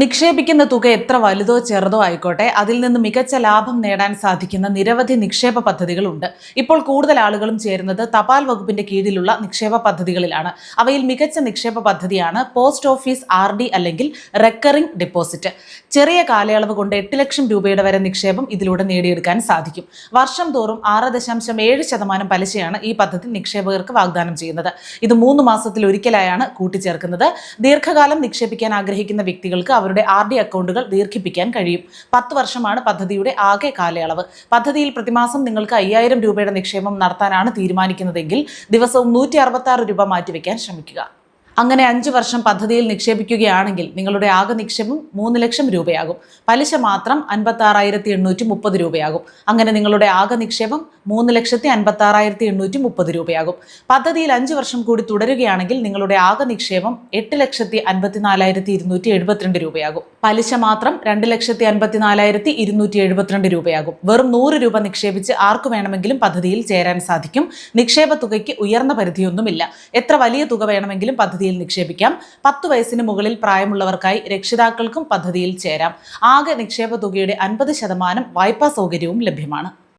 നിക്ഷേപിക്കുന്ന തുക എത്ര വലുതോ ചെറുതോ ആയിക്കോട്ടെ അതിൽ നിന്ന് മികച്ച ലാഭം നേടാൻ സാധിക്കുന്ന നിരവധി നിക്ഷേപ പദ്ധതികളുണ്ട്. ഇപ്പോൾ കൂടുതൽ ആളുകളും ചേരുന്നത് തപാൽ വകുപ്പിന്റെ കീഴിലുള്ള നിക്ഷേപ പദ്ധതികളിലാണ്. അവയിൽ മികച്ച നിക്ഷേപ പദ്ധതിയാണ് പോസ്റ്റ് ഓഫീസ് ആർ അല്ലെങ്കിൽ റെക്കറിംഗ് ഡെപ്പോസിറ്റ്. ചെറിയ കാലയളവ് കൊണ്ട് എട്ട് ലക്ഷം രൂപയുടെ വരെ നിക്ഷേപം ഇതിലൂടെ നേടിയെടുക്കാൻ സാധിക്കും. വർഷം തോറും ആറ് ദശാംശം ഏഴ് ശതമാനം പലിശയാണ് ഈ പദ്ധതി നിക്ഷേപകർക്ക് വാഗ്ദാനം ചെയ്യുന്നത്. ഇത് മൂന്ന് മാസത്തിൽ ഒരിക്കലായാണ് കൂട്ടിച്ചേർക്കുന്നത്. ദീർഘകാലം നിക്ഷേപിക്കാൻ ആഗ്രഹിക്കുന്ന വ്യക്തികൾക്ക് അവരുടെ ആർ ഡി അക്കൗണ്ടുകൾ ദീർഘിപ്പിക്കാൻ കഴിയും. പത്ത് വർഷമാണ് പദ്ധതിയുടെ ആകെ കാലയളവ്. പദ്ധതിയിൽ പ്രതിമാസം നിങ്ങൾക്ക് അയ്യായിരം രൂപയുടെ നിക്ഷേപം നടത്താനാണ് തീരുമാനിക്കുന്നതെങ്കിൽ ദിവസവും നൂറ്റി രൂപ മാറ്റിവെക്കാൻ ശ്രമിക്കുക. അങ്ങനെ അഞ്ച് വർഷം പദ്ധതിയിൽ നിക്ഷേപിക്കുകയാണെങ്കിൽ നിങ്ങളുടെ ആകെ നിക്ഷേപം മൂന്ന് ലക്ഷം രൂപയാകും. പലിശ മാത്രം അൻപത്തി ആറായിരത്തി എണ്ണൂറ്റി മുപ്പത് രൂപയാകും. അങ്ങനെ നിങ്ങളുടെ ആകെ നിക്ഷേപം മൂന്ന് ലക്ഷത്തി അൻപത്തി ആറായിരത്തി എണ്ണൂറ്റി മുപ്പത് രൂപയാകും. പദ്ധതിയിൽ അഞ്ച് വർഷം കൂടി തുടരുകയാണെങ്കിൽ നിങ്ങളുടെ ആകെ നിക്ഷേപം എട്ട് ലക്ഷത്തി അൻപത്തിനാലായിരത്തി ഇരുന്നൂറ്റി എഴുപത്തിരണ്ട് രൂപയാകും. പലിശ മാത്രം രണ്ട് ലക്ഷത്തി അൻപത്തിനാലായിരത്തി ഇരുന്നൂറ്റി എഴുപത്തിരണ്ട് രൂപയാകും. വെറും നൂറ് രൂപ നിക്ഷേപിച്ച് ആർക്കു വേണമെങ്കിലും പദ്ധതിയിൽ ചേരാൻ സാധിക്കും. നിക്ഷേപ തുകയ്ക്ക് ഉയർന്ന പരിധിയൊന്നുമില്ല. എത്ര വലിയ തുക വേണമെങ്കിലും പദ്ധതിയിൽ നിക്ഷേപിക്കാം. പത്ത് വയസ്സിന് മുകളിൽ പ്രായമുള്ളവർക്കായി രക്ഷിതാക്കൾക്കും പദ്ധതിയിൽ ചേരാം. ആകെ നിക്ഷേപ തുകയുടെ അൻപത് ശതമാനം വായ്പാ സൗകര്യവും ലഭ്യമാണ്.